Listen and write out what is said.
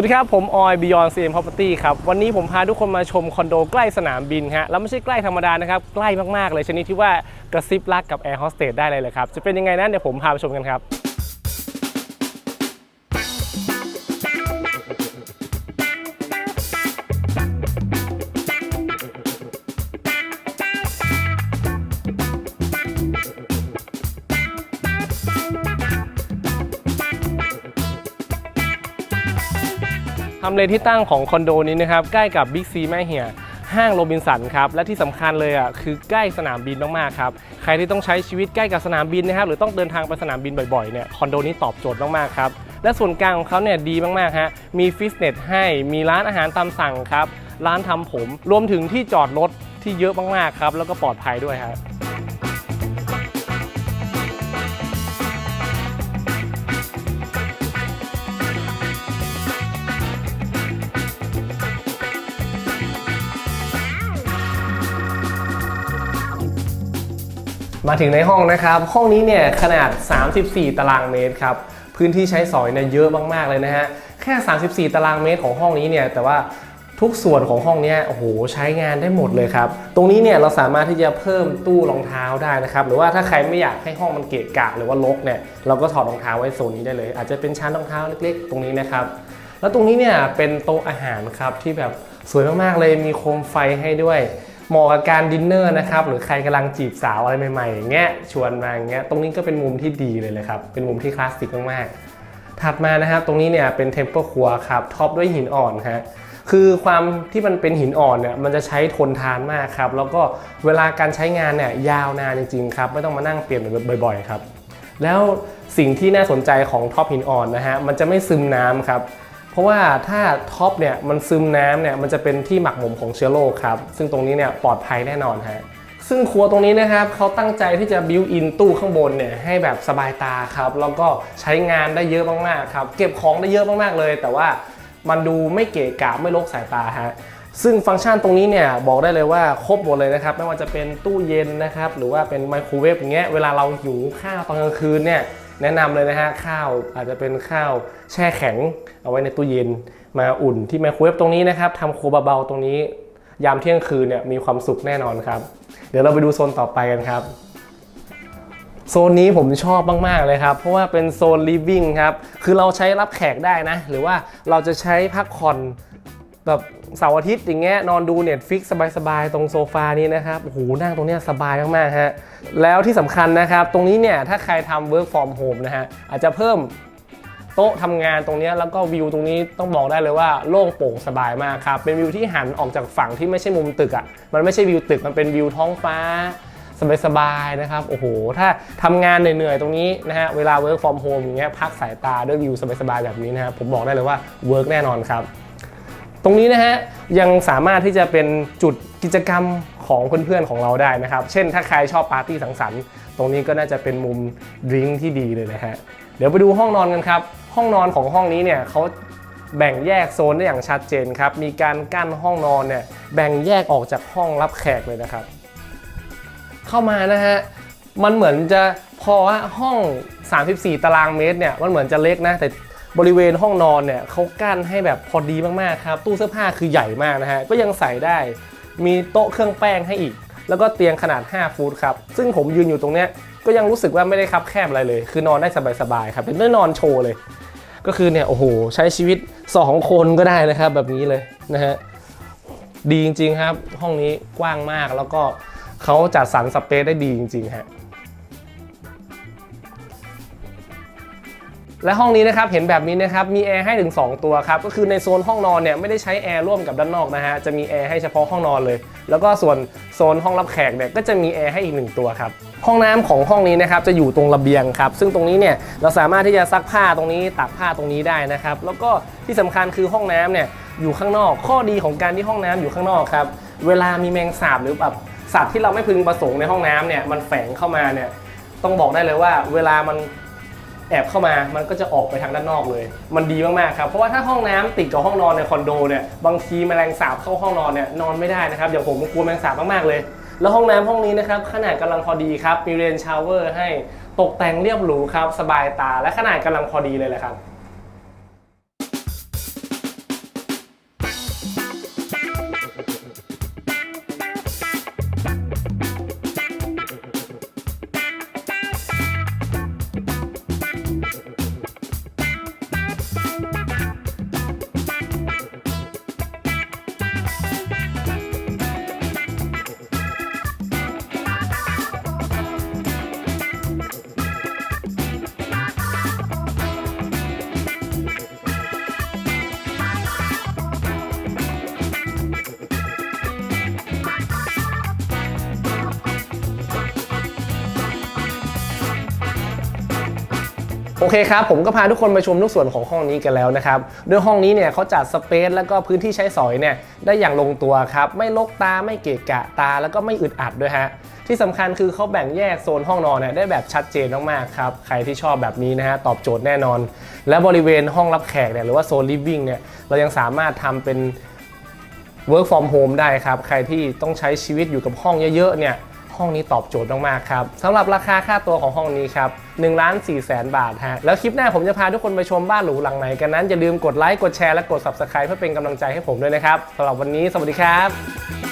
วัสดีครับ ผมออย Beyond CM Property ครับ วันนี้ผมพาทุกคนมาชมคอนโดใกล้สนามบินฮะ แล้วไม่ใช่ใกล้ธรรมดานะครับ ใกล้มาก ๆ เลยชนิดที่ว่ากระซิบรักกับแอร์โฮสเตสได้เลยเลยครับ จะเป็นยังไงนั้นเดี๋ยวผมพาไปชมกันครับ ทำเลที่ตั้งของคอนโดนี้นะครับใกล้กับบิ๊กซีแม่เหียห้างโรบินสันครับและที่สำคัญเลยอะคือใกล้สนามบินมากๆครับใครที่ต้องใช้ชีวิตใกล้กับสนามบินนะครับหรือต้องเดินทางไปสนามบินบ่อยๆเนี่ยคอนโดนี้ตอบโจทย์มากๆครับและส่วนกลางของเขาเนี่ยดีมากๆฮะมีฟิตเนสให้มีร้านอาหารตามสั่งครับร้านทำผม รวมถึงที่จอดรถที่เยอะมากๆครับแล้วก็ปลอดภัยด้วยครับ มาถึงในห้องนะครับ ห้องนี้เนี่ยขนาด 34 ตารางเมตรครับ พื้นที่ใช้สอยเนี่ยเยอะมากๆเลยนะฮะ แค่ 34 ตารางเมตรของห้องนี้เนี่ย แต่ว่าทุกส่วนของห้องนี้โอ้โหใช้งานได้หมดเลยครับ ตรงนี้เนี่ยเราสามารถที่จะเพิ่มตู้รองเท้าได้นะครับ หรือว่าถ้าใครไม่อยากให้ห้องมันเกะกะหรือว่ารกเนี่ย เราก็ถอดรองเท้าไว้โซนนี้ได้เลย อาจจะเป็นชั้นรองเท้าเล็กๆ ตรงนี้นะครับ แล้วตรงนี้เนี่ยเป็นโต๊ะอาหารครับที่แบบสวยมากๆเลย มีโคมไฟให้ด้วย เหมาะกับการดินเนอร์นะครับหรือใครกำลังจีบสาวอะไรใหม่ๆอย่างเงี้ยชวนมาอย่างเงี้ยตรงนี้ก็เป็นมุมที่ดีเลยเลยครับ เป็นมุมที่คลาสสิกมากๆ ถัดมานะครับตรงนี้เนี่ยเป็นเทมเ e อร์ครัวครับท็อปด้วยหินอ่อนฮะคือความที่มันเป็นหินอ่อนเนี่ยมันจะใช้ทนทานมากครับแล้วก็เวลาการใช้งานเนี่ยยาวนานจริงๆครับไม่ต้องมานั่งเปลี่ยนบ่อยๆครับแล้วสิ่งที่น่าสนใจของท็อปหินอ่อนนะฮะมันจะไม่ซึมน้ำครับ เพราะว่าถ้าท็อปเนี่ยมันซึมน้ำเนี่ยมันจะเป็นที่หมักหมมของเชื้อโรคครับ ซึ่งตรงนี้เนี่ยปลอดภัยแน่นอนฮะซึ่งครัวตรงนี้นะครับเขาตั้งใจที่จะบิวอินตู้ข้างบนเนี่ยให้แบบสบายตาครับแล้วก็ใช้งานได้เยอะมากๆครับเก็บของได้เยอะมากๆเลย แต่ว่ามันดูไม่เกะกะไม่รกสายตาฮะซึ่งฟังก์ชันตรงนี้เนี่ยบอกได้เลยว่าครบหมดเลยนะครับไม่ว่าจะเป็นตู้เย็นนะครับหรือว่าเป็นไมโครเวฟอย่างเงี้ยเวลาเราหิวข้าวตอนกลางคืนเนี่ย แนะนำเลยนะฮะข้าวอาจจะเป็นข้าวแช่แข็ง เอาไว้ในตู้เย็นมาอุ่นที่ไมโครเวฟตรงนี้นะครับทำครัวเบาๆตรงนี้ ยามเที่ยงคืนเนี่ยมีความสุขแน่นอนครับ เดี๋ยวเราไปดูโซนต่อไปกันครับโซนนี้ผมชอบมากๆเลยครับ เพราะว่าเป็นโซน living ครับ คือเราใช้รับแขกได้นะ หรือว่าเราจะใช้พักผ่อน แบบเสาร์อาทิตย์อย่างเงี้ยนอนดู Netflix สบายๆ ตรงโซฟานี้นะครับโอ้โหนั่งตรงเนี้ยสบายมากๆฮะแล้วที่สำคัญนะครับ ตรงนี้เนี่ยถ้าใครทำ work from home นะฮะอาจจะเพิ่มโต๊ะทำงานตรงเนี้ยแล้วก็วิวตรงนี้ต้องบอกได้เลยว่าโล่งโปร่งสบายมากครับเป็นวิวที่หันออกจากฝั่งที่ไม่ใช่มุมตึกอะ่ะมันไม่ใช่วิวตึกมันเป็นวิวท้องฟ้าสบายๆนะครับโอ้โห ถ้าทำงานเหนื่อยๆตรงนี้นะฮะเวลา work from home อย่างเงี้ยพักสายตาด้วยวิวสบายๆแบบนี้นะครับผมบอกได้เลยว่า work แน่นอนครับ ตรงนี้นะฮะยังสามารถที่จะเป็นจุดกิจกรรมของเพื่อนๆของเราได้นะครับ เช่นถ้าใครชอบปาร์ตี้สังสรรค์ ตรงนี้ก็น่าจะเป็นมุมดริงที่ดีเลยนะฮะเดี๋ยวไปดูห้องนอนกันครับ ห้องนอนของห้องนี้เนี่ยเขาแบ่งแยกโซนได้อย่างชัดเจนครับ มีการกั้นห้องนอนเนี่ยแบ่งแยกออกจากห้องรับแขกเลยนะครับ เข้ามานะฮะมันเหมือนจะพอว่าห้อง 34 ตารางเมตรเนี่ยมันเหมือนจะเล็กนะแต่ บริเวณห้องนอนเนี่ยเขากั้นให้แบบพอดีมากๆครับ ตู้เสื้อผ้าคือใหญ่มากนะฮะ ก็ยังใส่ได้ มีโต๊ะเครื่องแป้งให้อีก แล้วก็เตียงขนาด 5 ฟุตครับ ซึ่งผมยืนอยู่ตรงเนี้ยก็ยังรู้สึกว่าไม่ได้คับแคบอะไรเลย คือนอนได้สบายๆครับ เป็นได้นอนโชว์เลย ก็คือเนี่ยโอ้โหใช้ชีวิต 2 คนก็ได้นะครับแบบนี้เลยนะฮะ ดีจริงๆครับ ห้องนี้กว้างมากแล้วก็เขาจัดสรรสเปซได้ดีจริงๆฮะ และห้องนี้นะครับเห็นแบบนี้นะครับมีแอร์ให้ถึง 2 ตัวครับก็คือในโซนห้องนอนเนี่ยไม่ได้ใช้แอร์ร่วมกับด้านนอกนะฮะจะมีแอร์ให้เฉพาะห้องนอนเลย แล้วก็ส่วนโซนห้องรับแขกเนี่ยก็จะมีแอร์ให้อีกหนึ่งตัวครับห้องน้ำของห้องนี้นะครับจะอยู่ตรงระเบียงครับซึ่งตรงนี้เนี่ยเราสามารถที่จะซักผ้าตรงนี้ตากผ้าตรงนี้ได้นะครับแล้วก็ที่สำคัญคือห้องน้ำเนี่ยอยู่ข้างนอก ข้อดีของการที่ห้องน้ำอยู่ข้างนอกครับเวลามีแมงสาบหรือแบบสัตว์ที่เราไม่พึงประสงค์ในห้องน้ำเนี่ยมันแฝงเข้ามาเนี่ยต้องบอกได้เลยว่าเวลามัน แอบเข้ามามันก็จะออกไปทางด้านนอกเลย มันดีมากๆครับเพราะว่าถ้าห้องน้ำติดกับห้องนอนในคอนโดเนี่ยบางทีแมลงสาบเข้าห้องนอนเนี่ยนอนไม่ได้นะครับอย่างผมกลัวแมลงสาบมากๆเลย แล้วห้องน้ำห้องนี้นะครับขนาดกำลังพอดีครับมีเรนชาวเวอร์ให้ตกแต่งเรียบหรูครับสบายตาและขนาดกำลังพอดีเลยแหละครับ โอเคครับ ผมก็พาทุกคนไปชมทุกส่วนของห้องนี้กันแล้วนะครับด้วยห้องนี้เนี่ยเขาจัดสเปซแล้วก็พื้นที่ใช้สอยเนี่ยได้อย่างลงตัวครับ ไม่ลกตาไม่เกะกะตา แล้วก็ไม่อึดอัดด้วยฮะที่สำคัญคือเขาแบ่งแยกโซนห้องนอนเนี่ยได้แบบชัดเจนมากๆครับใครที่ชอบแบบนี้นะฮะตอบโจทย์แน่นอน และบริเวณห้องรับแขกเนี่ยหรือว่าโซนลิฟวิ่งเนี่ยเรายังสามารถทำเป็น work from home ได้ครับ ใครที่ต้องใช้ชีวิตอยู่กับห้องเยอะๆเนี่ย ห้องนี้ตอบโจทย์มากๆครับสำหรับราคาค่าตัวของห้องนี้ครับ1ล้าน4แสนบาทฮะแล้วคลิปหน้าผมจะพาทุกคนไปชมบ้านหรูหลังไหนกันนั้นอย่าลืมกดไลค์กดแชร์และกด subscribe เพื่อเป็นกำลังใจให้ผมด้วยนะครับสำหรับวันนี้สวัสดีครับ